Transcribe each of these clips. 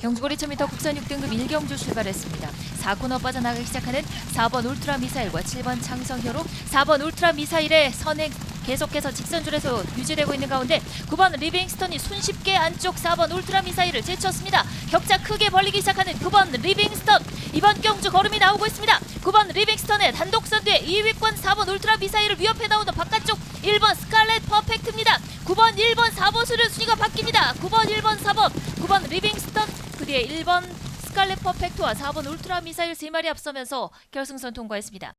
경주고리 1000m 국산 6등급 1경주 출발했습니다. 4코너 빠져나가기 시작하는 4번 울트라 미사일과 7번 창성효로 4번 울트라 미사일의 선행 계속해서 직선줄에서 유지되고 있는 가운데 9번 리빙스턴이 손쉽게 안쪽 4번 울트라 미사일을 제쳤습니다. 격차 크게 벌리기 시작하는 9번 리빙스턴 이번 경주 걸음이 나오고 있습니다. 9번 리빙스턴의 단독 선두에 2위권 4번 울트라 미사일을 위협해 나오는 바깥쪽 1번 스칼렛 퍼펙트입니다. 9번 1번 4번 수를 순위가 바뀝니다. 9번 1번 4번 9번 리빙스턴 그 뒤에 1번 스칼렛 퍼펙트와 4번 울트라 미사일 3마리 앞서면서 결승선 통과했습니다.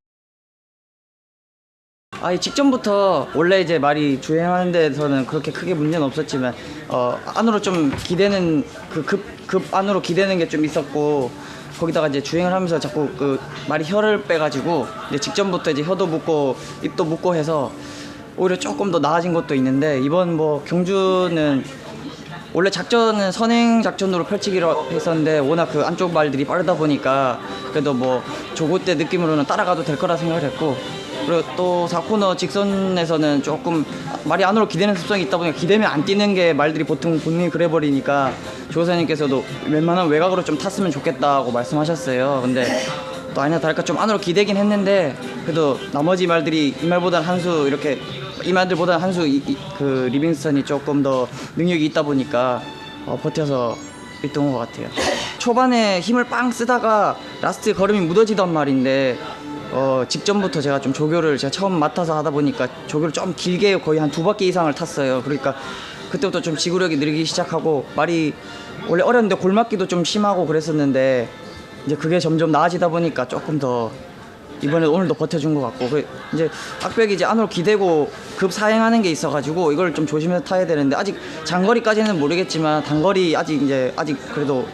아니 직전부터 원래 이제 말이 주행하는 데서는 그렇게 크게 문제는 없었지만 어 안으로 좀 기대는 그급급 안으로 기대는 게 좀 있었고 거기다가 이제 주행을 하면서 자꾸 그 말이 혀를 빼가지고 이제 직전부터 이제 혀도 묶고 입도 묶고 해서 오히려 조금 더 나아진 것도 있는데 이번 뭐 경주는 원래 작전은 선행 작전으로 펼치기로 했었는데 워낙 그 안쪽 말들이 빠르다 보니까 그래도 뭐 조고 때 느낌으로는 따라가도 될 거라 생각을 했고 그리고 또 4코너 직선에서는 조금 말이 안으로 기대는 습성이 있다 보니까 기대면 안 뛰는 게 말들이 보통 본능이 그래 버리니까 조사님께서도 웬만하면 외곽으로 좀 탔으면 좋겠다고 말씀하셨어요. 근데 또 아니나 다를까 좀 안으로 기대긴 했는데 그래도 나머지 말들이 이 말보다는 한 수 이렇게 이 말들보다 한수그 리빙스턴이 조금 더 능력이 있다 보니까 어, 버텨서 1등 것 같아요. 초반에 힘을 빵 쓰다가 라스트 걸음이 무뎌지던 말인데 어, 직전부터 제가 좀 조교를 제가 처음 맡아서 하다 보니까 조교를 좀 길게 거의 한 두 바퀴 이상을 탔어요. 그러니까 그때부터 좀 지구력이 늘기 시작하고 말이 원래 어렸는데 골맞기도 좀 심하고 그랬었는데 이제 그게 점점 나아지다 보니까 조금 더 이번에 오늘도 버텨준 것 같고 그 이제 악벽이 이제 안으로 기대고 급 사행하는 게 있어가지고 이걸 좀 조심해서 타야 되는데 아직 장거리까지는 모르겠지만 단거리 아직 이제 아직 그래도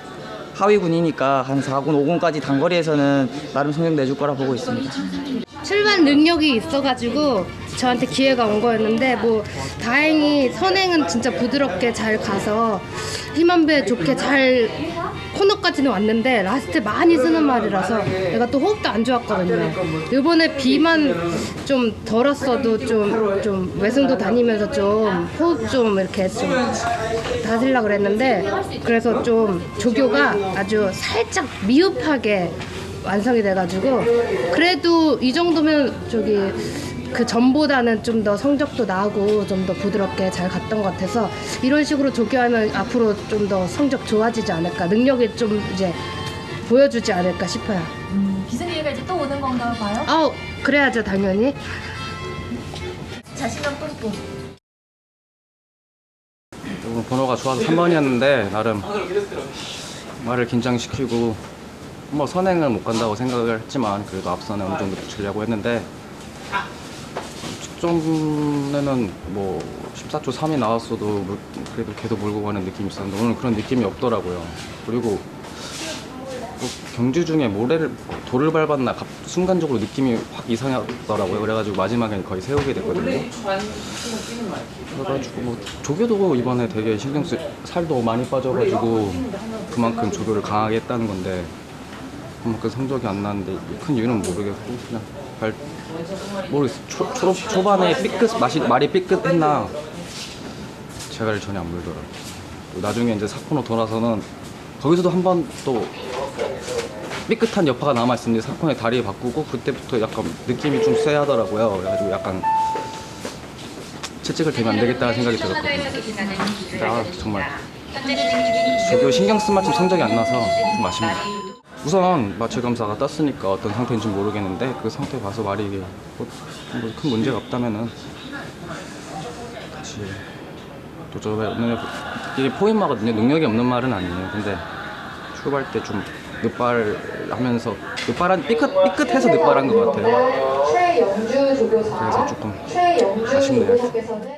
하위군이니까 한 4군 5군까지 단거리에서는 나름 성적 내줄 거라 보고 있습니다. 출발 능력이 있어가지고 저한테 기회가 온 거였는데 뭐 다행히 선행은 진짜 부드럽게 잘 가서 힘 한 배 좋게 잘 코너까지는 왔는데 라스트 많이 쓰는 말이라서 내가 또 호흡도 안 좋았거든요. 이번에 비만 좀 덜었어도 좀, 좀 외승도 다니면서 좀 호흡 좀 이렇게 좀 다스리려고 그랬는데 그래서 좀 조교가 아주 살짝 미흡하게 완성이 돼가지고 그래도 이 정도면 저기 그 전보다는 좀 더 성적도 나고 좀 더 부드럽게 잘 갔던 것 같아서 이런 식으로 조교하면 앞으로 좀 더 성적 좋아지지 않을까 능력이 좀 이제 보여주지 않을까 싶어요. 비승기가 이제 또 오는 건가 봐요? 아우 그래야죠 당연히. 자신감 뿜뿜. 오늘 번호가 좋아서 3번이었는데 나름 말을 긴장시키고 뭐 선행을 못 간다고 생각을 했지만 그래도 앞선에 어느 정도 붙이려고 했는데 직전에는 뭐 14초 3이 나왔어도 물- 그래도 계속 몰고 가는 느낌이 있었는데 오늘 그런 느낌이 없더라고요. 그리고 또 경주 중에 모래를 돌을 밟았나 갑- 순간적으로 느낌이 확 이상하더라고요. 그래가지고 마지막에 거의 세우게 됐거든요. 그래가지고 뭐 조교도 이번에 되게 신경 쓰 살도 많이 빠져가지고 그만큼 조교를 강하게 했다는 건데 그만큼 성적이 안 나는데 큰 이유는 모르겠고 그냥 발 모르겠어. 초, 초, 초반에 삐끗 맛이 말이 삐끗했나? 제가를 전혀 안 물더라고요 또 나중에 이제 사코너 돌아서는 거기서도 한 번 또 삐끗한 여파가 남아 있었는데 사코너에 다리 바꾸고 그때부터 약간 느낌이 좀 쎄하더라고요. 그래가지고 약간 채찍을 대면 안 되겠다는 생각이 들었거든요. 아 정말. 조교 신경 쓴 만큼 성적이 안 나서 좀 아쉽니다. 우선 마취 검사가 떴으니까 어떤 상태인지 모르겠는데 그 상태 봐서 말이 이게 뭐큰 문제가 없다면은 같이 도저히 이게 포인마거든요. 능력이 없는 말은 아니에요. 근데 출발 때 좀 늦발하면서 늦발한 삐끗 삐끗해서 늦발한 것 같아요. 그래서 조금 아쉽네요.